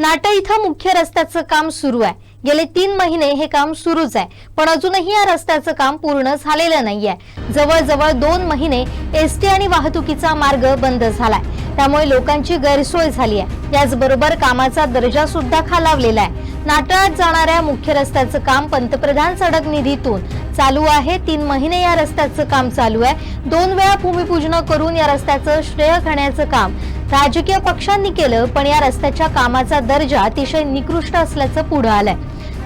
नाटा इथं मुख्य रस्त्याचं काम सुरू आहे. गेले तीन महिने हे काम सुरूच आहे. पण अजूनही या रस्त्याचं काम पूर्ण झालेलं नाहीये. जवळजवळ दोन महिने एसटी आणि वाहतुकीचा मार्ग बंद झालाय. त्यामुळे लोकांची गैरसोय झाली आहे याचबरोबर कामाचा दर्जा सुद्धा खालावलेला आहे. नाटळात जाणाऱ्या मुख्य रस्त्याचं काम पंतप्रधान सडक निधीतून चालू आहे. तीन महिने या रस्त्याचं काम चालू आहे. दोन वेळा भूमिपूजन करून या रस्त्याचं श्रेय घेण्याचं काम राजकीय पक्षांनी केलं पण या रस्त्याच्या कामाचा दर्जा अतिशय निकृष्ट असल्याचं पुढे आलंय.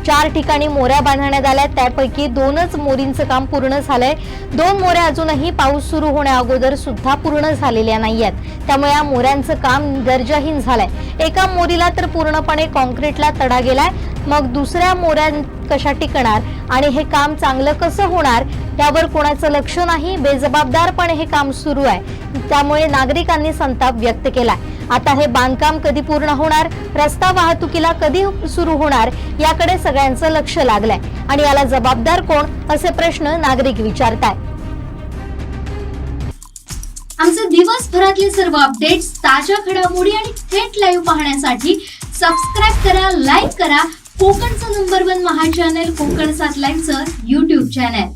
चार ठिकाणी मोऱ्या बांधण्यात आल्या त्यापैकी दोनच मोरींचं काम पूर्ण झालंय. दोन मोऱ्या अजूनही पाऊस सुरू होण्या अगोदर सुद्धा पूर्ण झालेल्या नाहीयेत. त्यामुळे या मोऱ्यांचं काम दर्जाहीन झालंय. एका मोरीला तर पूर्णपणे कॉन्क्रीटला तडा गेलाय मग दुसऱ्या मोऱ्या कशा टिकणार? आणि हे काम चांगलं कसं होणार? त्यावर कोणाचं लक्ष नाही बेजबाबदारपणे हे काम सुरू आहे. त्यामुळे नागरिकांनी संताप व्यक्त केलाय. आता हे बांधकाम कधी पूर्ण होणार रस्ता वाहतुकीला कधी सुरू होणार याकडे सगळ्यांचं लक्ष लागलंय. आणि याला जबाबदार कोण असे प्रश्न नागरिक विचारताय आमचे दिवसभरातले सर्व अपडेट्स ताज्या घडामोडी आणि थेट लाईव्ह पाहण्यासाठी सबस्क्राईब करा लाईक करा. कोकणचं नंबर वन महा चॅनल कोकण सात लाईनचं युट्यूब चॅनल